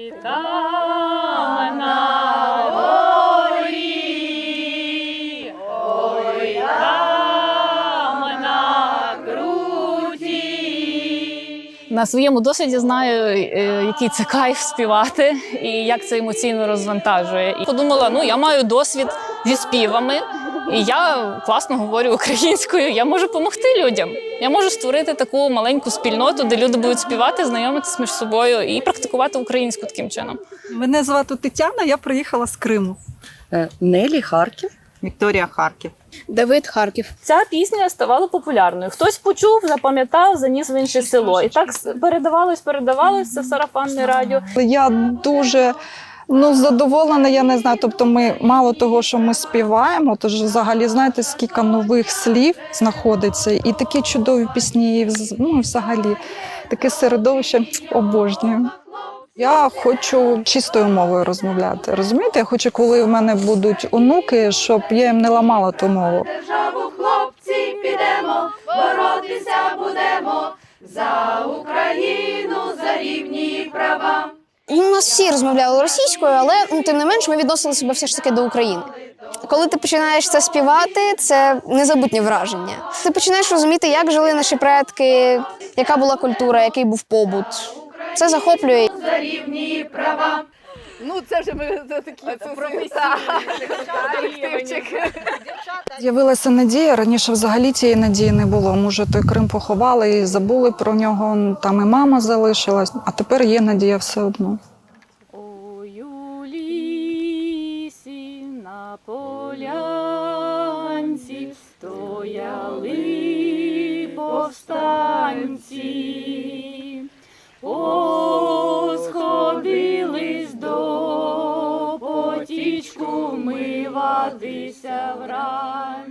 Ой, На своєму досвіді знаю, е, який це кайф співати і як це емоційно розвантажує. І подумала, ну я маю досвід зі співами, і я класно говорю українською. Я можу допомогти людям. Я можу створити таку маленьку спільноту, де люди будуть співати, знайомитися між собою і практикувати українську таким чином. Мене звати Тетяна, я приїхала з Криму. Е, Нелі Харків. Вікторія Харків. Давид Харків. Ця пісня ставала популярною. Хтось почув, запам'ятав, заніс в інше село. І так передавалось, передавалось це сарафанне радіо. Я дуже ну, задоволена, я не знаю. Тобто, ми мало того, що ми співаємо, тож взагалі знаєте, скільки нових слів знаходиться, і такі чудові пісні, ну, взагалі таке середовище обожнюю. Я хочу чистою мовою розмовляти. Розумієте? Я хочу, коли в мене будуть онуки, щоб я їм не ламала ту мову. Державу хлопці підемо, боротися будемо за Україну, за рівні права. У нас всі розмовляли російською, але ну, тим не менш ми відносили себе все ж таки до України. Коли ти починаєш це співати, це незабутнє враження. Ти починаєш розуміти, як жили наші предки, яка була культура, який був побут. Це захоплює. За рівні права. Ну, це вже ми це такі колективчик. З'явилася надія. Раніше взагалі цієї надії не було. Може, той Крим поховали і забули про нього. Там і мама залишилась, а тепер є надія все одно. Ой, у лісі на полянці стояли повстанці, до в вранці.